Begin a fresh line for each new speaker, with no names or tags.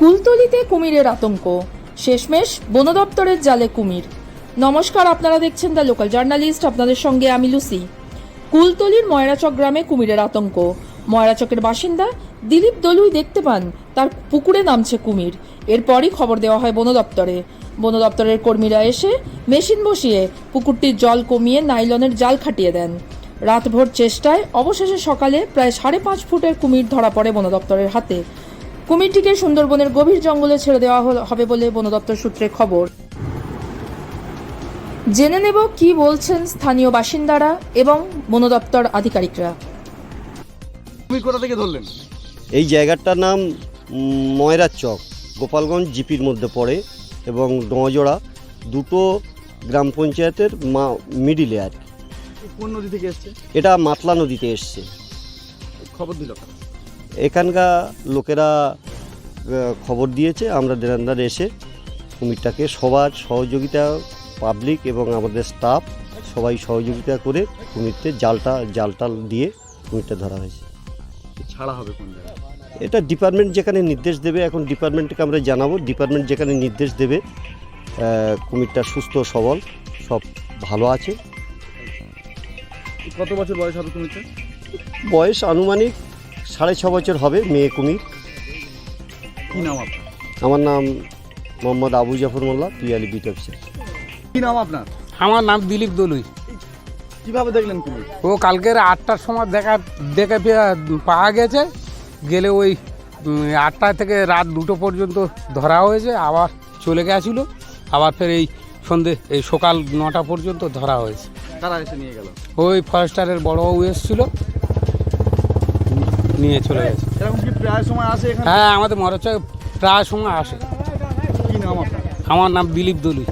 কুলতলিতে কুমিরের আতঙ্ক। শেষমেশ বন দপ্তরের জালে কুমির। নমস্কার, আপনারা দেখছেন দ্য লোকাল জার্নালিস্ট। আপনাদের সঙ্গে আমি লুসি। কুলতলির ময়রাচক গ্রামে কুমিরের আতঙ্ক। ময়রাচকের বাসিন্দা দিলীপ দলুই দেখতে পান, তার পুকুরে নামছে কুমির। এরপরই খবর দেওয়া হয় বন দপ্তরে বন দপ্তরের কর্মীরা এসে মেশিন বসিয়ে পুকুরটির জল কমিয়ে নাইলনের জাল খাটিয়ে দেন। রাতভর চেষ্টায় অবশেষে সকালে প্রায় সাড়ে পাঁচ ফুটের কুমির ধরা পড়ে বন দপ্তরের হাতে। কুমিরটিকে সুন্দরবনের গভীর জঙ্গলে ছেড়ে দেওয়া হবে বলে বন দপ্তর সূত্রে খবর। জেনে নেব কি বলছেন স্থানীয় বাসিন্দারা এবং বন দপ্তর আধিকারিকরা।
কুমির কোথা থেকে ধরলেন?
এই জায়গাটার নাম ময়রার চক। গোপালগঞ্জ জিপির মধ্যে পড়ে এবং নজোড়া দুটো গ্রাম পঞ্চায়েতের মা মিডিলে আর কি।
কোন নদী থেকে এসছে?
এটা মাতলা নদীতে এসছে।
খবর দিল?
এখানকার লোকেরা খবর দিয়েছে আমরা দেরান্দার এসে কুমিরটাকে সবার সহযোগিতা পাবলিক এবং আমাদের স্টাফ সবাই সহযোগিতা করে কুমিরতে জালটা জালটা দিয়ে কুমিরটা ধরা হয়েছে।
ছাড়া হবে কোন জায়গায়?
এটা ডিপার্টমেন্ট যেখানে নির্দেশ দেবে এখন ডিপার্টমেন্টকে আমরা জানাব। ডিপার্টমেন্ট যেখানে নির্দেশ দেবে কুমিরটা সুস্থ সবল সব ভালো আছে।
কত বছর বয়স হবে কুমিরটা
বয়স আনুমানিক সাড়ে ছ বছর হবে মেয়ে কুমির।
কি নাম আপনার?
আমার নাম মোহাম্মদ আবু জাফর মোল্লা পিয়ালি বিট অফিসার।
কি নাম আপনার?
আমার নাম দিলীপ দলুই।
কীভাবে দেখলেন কুমির?
ও কালকের আটটার সময় দেখা দেখে পেয়ে- পাওয়া গেছে। গেলে ওই উম, আটটা থেকে রাত দুটো পর্যন্ত ধরা হয়েছে আবার চলে গেছিল। আবার ফের এই সন্ধে এই সকাল নটা পর্যন্ত ধরা হয়েছে।
কারা এসে নিয়ে গেল?
ওই ফরেস্টারের বড়বাবু এসেছিল। নিয়ে চলে গেছে।
এরকম কি প্রায় সময় আসে এখানে?
হ্যাঁ আমাদের মরচ প্রায় সময় আসে।
কি নাম আপনার?
আমার নাম দিলীপ দলুই